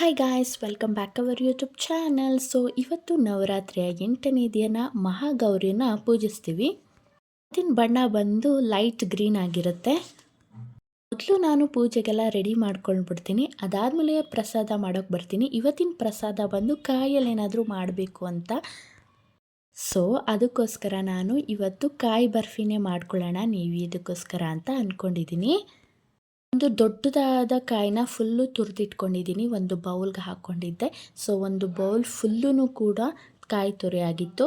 Hi guys welcome back our YouTube channel so ಇವತ್ತು ನವರಾತ್ರಿಯ ಎಂಟನೇ ದಿನ ಮಹಾಗೌರಿನ ಪೂಜಿಸ್ತೀವಿ. ಇವತ್ತಿನ ಬಣ್ಣ ಬಂದು ಲೈಟ್ ಗ್ರೀನ್ ಆಗಿರುತ್ತೆ. ಮೊದಲು ನಾನು ಪೂಜೆಗೆಲ್ಲ ರೆಡಿ ಮಾಡ್ಕೊಂಡ್ಬಿಡ್ತೀನಿ. ಅದಾದಮೇಲೆ ಪ್ರಸಾದ ಮಾಡೋಕ್ಕೆ ಬರ್ತೀನಿ. ಇವತ್ತಿನ ಪ್ರಸಾದ ಬಂದು ಕಾಯಲ್ಲಿ ಏನಾದರೂ ಮಾಡಬೇಕು ಅಂತ. ಸೊ ಅದಕ್ಕೋಸ್ಕರ ನಾನು ಇವತ್ತು ಕಾಯಿ ಬರ್ಫಿನೇ ಮಾಡ್ಕೊಳ್ಳೋಣ. ನೀವು ಇದಕ್ಕೋಸ್ಕರ ಅಂತ ಅಂದ್ಕೊಂಡಿದ್ದೀನಿ ಒಂದು ದೊಡ್ಡದಾದ ಕಾಯಿನ ಫುಲ್ಲು ತುರಿದಿಟ್ಕೊಂಡಿದ್ದೀನಿ, ಒಂದು ಬೌಲ್ಗೆ ಹಾಕ್ಕೊಂಡಿದ್ದೆ. ಸೊ ಒಂದು ಬೌಲ್ ಫುಲ್ಲೂ ಕೂಡ ಕಾಯಿ ತುರಿ ಆಗಿತ್ತು.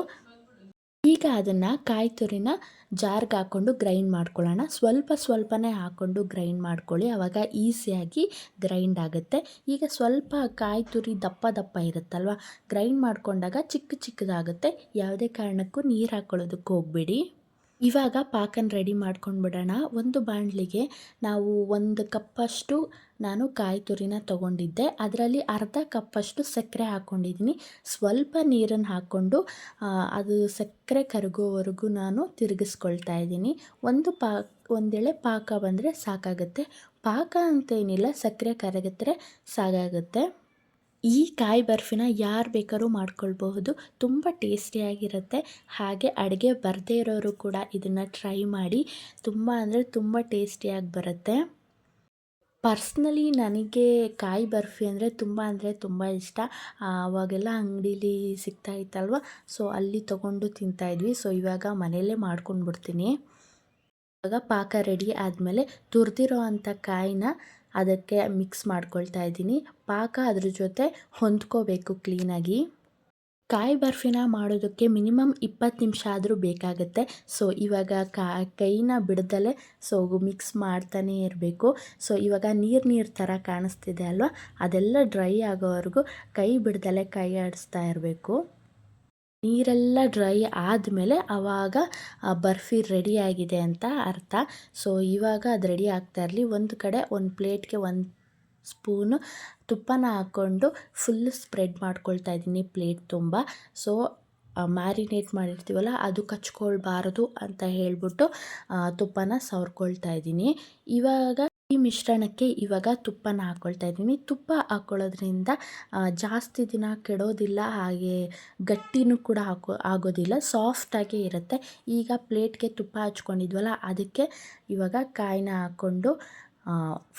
ಈಗ ಅದನ್ನು ಕಾಯಿ ತುರಿನ ಜಾರ್ಗೆ ಹಾಕ್ಕೊಂಡು ಗ್ರೈಂಡ್ ಮಾಡ್ಕೊಳ್ಳೋಣ. ಸ್ವಲ್ಪ ಸ್ವಲ್ಪನೇ ಹಾಕ್ಕೊಂಡು ಗ್ರೈಂಡ್ ಮಾಡ್ಕೊಳ್ಳಿ. ಆವಾಗ ಈಸಿಯಾಗಿ ಗ್ರೈಂಡ್ ಆಗುತ್ತೆ. ಈಗ ಸ್ವಲ್ಪ ಕಾಯಿ ತುರಿ ದಪ್ಪ ದಪ್ಪ ಇರುತ್ತಲ್ವ? ಗ್ರೈಂಡ್ ಮಾಡ್ಕೊಂಡಾಗ ಚಿಕ್ಕ ಚಿಕ್ಕದಾಗುತ್ತೆ. ಯಾವುದೇ ಕಾರಣಕ್ಕೂ ನೀರು ಹಾಕ್ಕೊಳ್ಳೋದಕ್ಕೆ ಹೋಗಬೇಡಿ. ಇವಾಗ ಪಾಕನ ರೆಡಿ ಮಾಡ್ಕೊಂಡ್ಬಿಡೋಣ ಒಂದು ಬಾಣಲಿಗೆ ನಾವು ಒಂದು ಕಪ್ಪಷ್ಟು ನಾನು ಕಾಯಿ ತುರಿನ ತೊಗೊಂಡಿದ್ದೆ. ಅದರಲ್ಲಿ ಅರ್ಧ ಕಪ್ಪಷ್ಟು ಸಕ್ಕರೆ ಹಾಕ್ಕೊಂಡಿದ್ದೀನಿ ಸ್ವಲ್ಪ ನೀರನ್ನು ಹಾಕ್ಕೊಂಡು ಅದು ಸಕ್ಕರೆ ಕರಗೋವರೆಗೂ ನಾನು ತಿರುಗಿಸ್ಕೊಳ್ತಾ ಇದ್ದೀನಿ. ಒಂದು ಪಾ, ಒಂದೇಳೆ ಪಾಕ ಬಂದರೆ ಸಾಕಾಗುತ್ತೆ. ಪಾಕ ಅಂತೇನಿಲ್ಲ, ಸಕ್ಕರೆ ಕರಗಿದ್ರೆ ಸಾಕಾಗುತ್ತೆ ಈ ಕಾಯಿ ಬರ್ಫಿನ ಯಾರು ಬೇಕಾದ್ರೂ ಮಾಡ್ಕೊಳ್ಬಹುದು. ತುಂಬ ಟೇಸ್ಟಿಯಾಗಿರುತ್ತೆ ಹಾಗೆ ಅಡುಗೆ ಬರದೇ ಇರೋರು ಕೂಡ ಇದನ್ನು ಟ್ರೈ ಮಾಡಿ. ತುಂಬ ಅಂದರೆ ತುಂಬ ಟೇಸ್ಟಿಯಾಗಿ ಬರುತ್ತೆ. ಪರ್ಸ್ನಲಿ ನನಗೆ ಕಾಯಿ ಬರ್ಫಿ ಅಂದರೆ ತುಂಬ ಅಂದರೆ ತುಂಬ ಇಷ್ಟ. ಆವಾಗೆಲ್ಲ ಅಂಗಡೀಲಿ ಸಿಗ್ತಾ ಇತ್ತಲ್ವ? ಸೊ ಅಲ್ಲಿ ತೊಗೊಂಡು ತಿಂತಾಯಿದ್ವಿ ಸೊ ಇವಾಗ ಮನೆಯಲ್ಲೇ ಮಾಡ್ಕೊಂಡು ಬಿಡ್ತೀನಿ ಇವಾಗ ಪಾಕ ರೆಡಿ ಆದಮೇಲೆ ತುರಿದಿರೋ ಅಂಥ ಕಾಯಿನ ಅದಕ್ಕೆ ಮಿಕ್ಸ್ ಮಾಡ್ಕೊಳ್ತಾ ಇದ್ದೀನಿ. ಪಾಕ ಅದ್ರ ಜೊತೆ ಹೊಂದ್ಕೋಬೇಕು ಕ್ಲೀನಾಗಿ ಕಾಯಿ ಬರ್ಫಿನ ಮಾಡೋದಕ್ಕೆ ಮಿನಿಮಮ್ ಇಪ್ಪತ್ತು ನಿಮಿಷ ಆದರೂ ಬೇಕಾಗುತ್ತೆ. ಸೊ ಇವಾಗ ಕಾ, ಕೈನ ಬಿಡ್ದಲೇ ಸೊ ಮಿಕ್ಸ್ ಮಾಡ್ತಾನೇ ಇರಬೇಕು. ಸೊ ಇವಾಗ ನೀರು ನೀರು ಥರ ಕಾಣಿಸ್ತಿದೆ ಅಲ್ವಾ? ಅದೆಲ್ಲ ಡ್ರೈ ಆಗೋವರೆಗೂ ಕೈ ಬಿಡ್ದಲೇ ಕೈ ಆಡಿಸ್ತಾ ಇರಬೇಕು. ನೀರೆಲ್ಲ ಡ್ರೈ ಆದಮೇಲೆ ಆವಾಗ ಬರ್ಫಿ ರೆಡಿಯಾಗಿದೆ ಅಂತ ಅರ್ಥ. ಸೊ, ಇವಾಗ ಅದು ರೆಡಿ ಆಗ್ತಾ ಇರಲಿ. ಒಂದು ಕಡೆ ಒಂದು ಪ್ಲೇಟ್ಗೆ ಒಂದು ಸ್ಪೂನು ತುಪ್ಪನ ಹಾಕ್ಕೊಂಡು ಫುಲ್ ಸ್ಪ್ರೆಡ್ ಮಾಡ್ಕೊಳ್ತಾ ಇದ್ದೀನಿ ಪ್ಲೇಟ್ ತುಂಬ. ಸೊ ಮ್ಯಾರಿನೇಟ್ ಮಾಡಿರ್ತೀವಲ್ಲ, ಅದು ಕಚ್ಕೊಳ್ಬಾರ್ದು ಅಂತ ಹೇಳಿಬಿಟ್ಟು ತುಪ್ಪನ ಸವರ್ಕೊಳ್ತಾ ಇದ್ದೀನಿ. ಇವಾಗ ಈ ಮಿಶ್ರಣಕ್ಕೆ ಇವಾಗ ತುಪ್ಪನ ಹಾಕ್ಕೊಳ್ತಾ ಇದ್ದೀನಿ. ತುಪ್ಪ ಹಾಕ್ಕೊಳ್ಳೋದ್ರಿಂದ ಜಾಸ್ತಿ ದಿನ ಕೆಡೋದಿಲ್ಲ, ಹಾಗೆ ಗಟ್ಟಿನೂ ಕೂಡ ಹಾಕೋ, ಆಗೋದಿಲ್ಲ ಸಾಫ್ಟಾಗೇ ಇರುತ್ತೆ. ಈಗ ಪ್ಲೇಟ್ಗೆ ತುಪ್ಪ ಹಚ್ಕೊಂಡಿದ್ವಲ್ಲ, ಅದಕ್ಕೆ ಇವಾಗ ಕಾಯಿನ ಹಾಕ್ಕೊಂಡು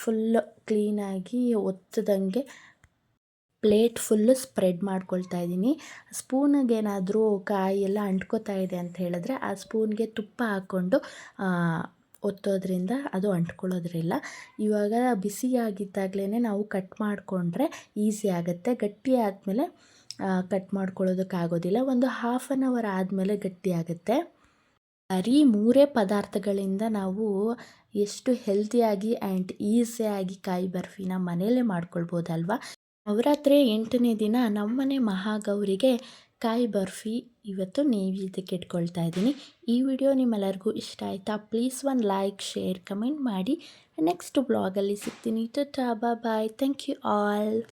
ಫುಲ್ ಕ್ಲೀನಾಗಿ ಒತ್ತದಂಗೆ ಪ್ಲೇಟ್ ಫುಲ್ಲು ಸ್ಪ್ರೆಡ್ ಮಾಡ್ಕೊಳ್ತಾ ಇದ್ದೀನಿ. ಸ್ಪೂನಿಗೇನಾದರೂ ಕಾಯಿ ಎಲ್ಲ ಅಂಟ್ಕೋತಾ ಇದೆ ಅಂತ ಹೇಳಿದ್ರೆ, ಆ ಸ್ಪೂನ್ಗೆ ತುಪ್ಪ ಹಾಕ್ಕೊಂಡು ಒತ್ತೋದ್ರಿಂದ ಅದು ಅಂಟ್ಕೊಳ್ಳೋದ್ರಿಲ್ಲ. ಇವಾಗ ಬಿಸಿಯಾಗಿದ್ದಾಗಲೇ ನಾವು ಕಟ್ ಮಾಡಿಕೊಂಡ್ರೆ ಈಸಿ ಆಗುತ್ತೆ. ಗಟ್ಟಿ ಆದಮೇಲೆ ಕಟ್ ಮಾಡ್ಕೊಳ್ಳೋದಕ್ಕಾಗೋದಿಲ್ಲ. ಒಂದು ಹಾಫ್ ಆನ್ ಅವರ್ ಆದಮೇಲೆ ಗಟ್ಟಿ ಆಗುತ್ತೆ. ಬರೀ ಮೂರೇ ಪದಾರ್ಥಗಳಿಂದ ನಾವು ಎಷ್ಟು ಹೆಲ್ತಿಯಾಗಿ ಆ್ಯಂಡ್ ಈಸಿಯಾಗಿ ಕಾಯಿ ಬರ್ಫಿನ ಮನೆಯಲ್ಲೇ ಮಾಡ್ಕೊಳ್ಬೋದಲ್ವಾ? ನವರಾತ್ರಿ ಎಂಟನೇ ದಿನ ನಮ್ಮನೆ ಮಹಾಗೌರಿಗೆ ಕಾಯಿ ಬರ್ಫಿ ಇವತ್ತು ನೈವೇದ್ಯಕ್ಕೆ ಇಟ್ಕೊಳ್ತಾ ಇದ್ದೀನಿ. ಈ ವಿಡಿಯೋ ನಿಮ್ಮೆಲ್ಲರಿಗೂ ಇಷ್ಟ ಆಯಿತಾ? Please one like share comment ಮಾಡಿ. ನೆಕ್ಸ್ಟ್ ಬ್ಲಾಗಲ್ಲಿ ಸಿಗ್ತೀನಿ. ಟಾ ಬಾಯ್ ಥ್ಯಾಂಕ್ ಯು ಆಲ್